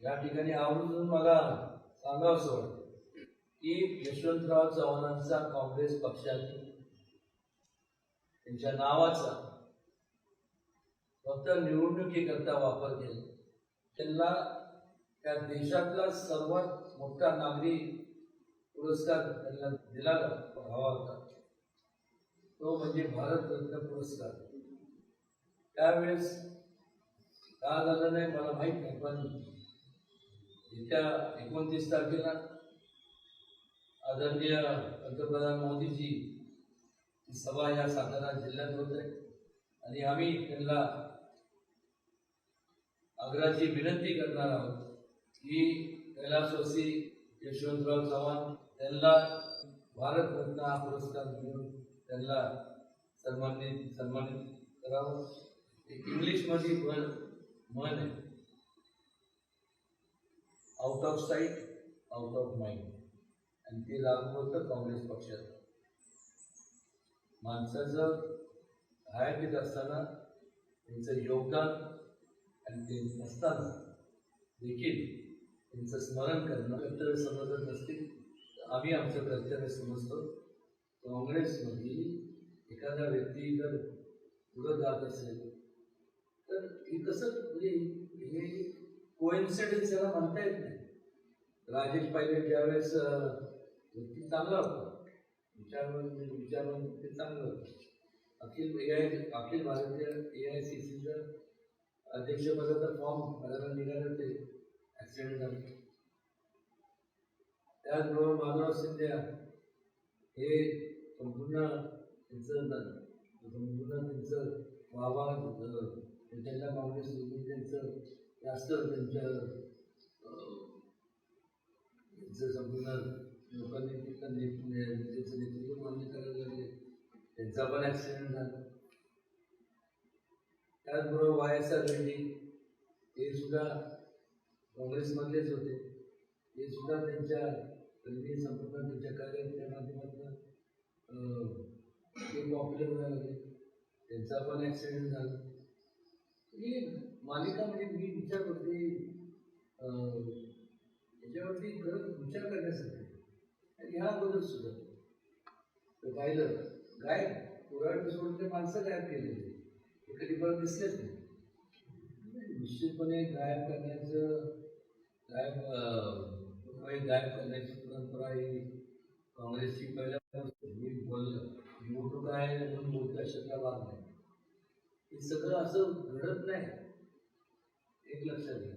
या ठिकाणी आवर्जून मला सांगावं वाटतं की यशवंतराव चव्हाणांचा काँग्रेस पक्षात त्यांच्या नावाचा फक्त निवडणुकीकरता वापर केला. त्यांना त्या देशातला सर्वात मोठा नागरी पुरस्कार त्यांना दिला हवा होता तो म्हणजे भारतरत्न पुरस्कार. त्यावेळेस का झालं नाही मला माहीत नाही पण येत्या एकोणतीस तारखेला आदरणीय पंतप्रधान मोदीजी सभा या सातारा जिल्ह्यात होत आहे. आणि आम्ही त्यांना आग्रहाची विनंती करणार आहोत की कैलासवासी यशवंतराव चव्हाण त्यांना भारतरत्न हा पुरस्कार देऊन त्यांना सन्मानित सन्मानित करावं. एक इंग्लिशमध्ये पण म्हण आहे. Out of sight out of mind आणि ते लागू होतं काँग्रेस पक्षात माणसाचं हयातीत असताना त्यांचं योगदान आणि ते असताना देखील त्यांचं स्मरण करणं कर्तव्य समजत नसतील तर आम्ही आमचं कर्तव्य समजतो. काँग्रेसमध्ये एखादा व्यक्ती जर पुढं जात असेल तर हे कसं म्हणजे हे कोइन्सिडन्स याला म्हणता येत नाही. राजेश पाहिजे ज्यावेळेस व्यक्ती चांगला होता विचारून विचारून ते चांगलं होतं. अखिल ए आय अखिल भारतीय ए आय सी सीचं अध्यक्षपदाचा फॉर्म भरायला निघालं ते ॲक्सिडेंट झालं. त्याचबरोबर माधव सिंधिया हे संपूर्ण त्यांचं संपूर्ण त्यांचं वावा त्यांच्या काँग्रेस त्यांचं जास्त त्यांच्या त्यांचं संपूर्ण लोकांनी तिथं म्हणजे त्याचं नेतृत्व मान्य करायला लागले. त्यांचा पण ॲक्सिडेंट झाला. त्याचबरोबर वाय एस आर रेड्डी ते सुद्धा काँग्रेसमधलेच होते. ते सुद्धा त्यांच्या त्यांनी संपूर्ण त्यांच्या कार्याच्या माध्यमातून ते पॉप्युलर व्हायला लागले. त्यांचा पण ॲक्सिडेंट झाला. ही मालिका म्हणजे मी विचार करते. अं, याच्यावरती खरंच विचार करण्यासाठी. आणि ह्या अगोदर सुद्धा. तर पाहिलं गाय पुराण सोडून ते माणसं गायब केलेली ते कधी परत दिसलेच नाही. निश्चितपणे गायब करण्याचं गायब गायब करण्याची परंपरा ही काँग्रेसची पहिल्या मी बोललं. निवडणूक आहे म्हणून बोलता शब्दा भाग नाही हे सगळं असं घडत नाही. एक लक्षात घ्या.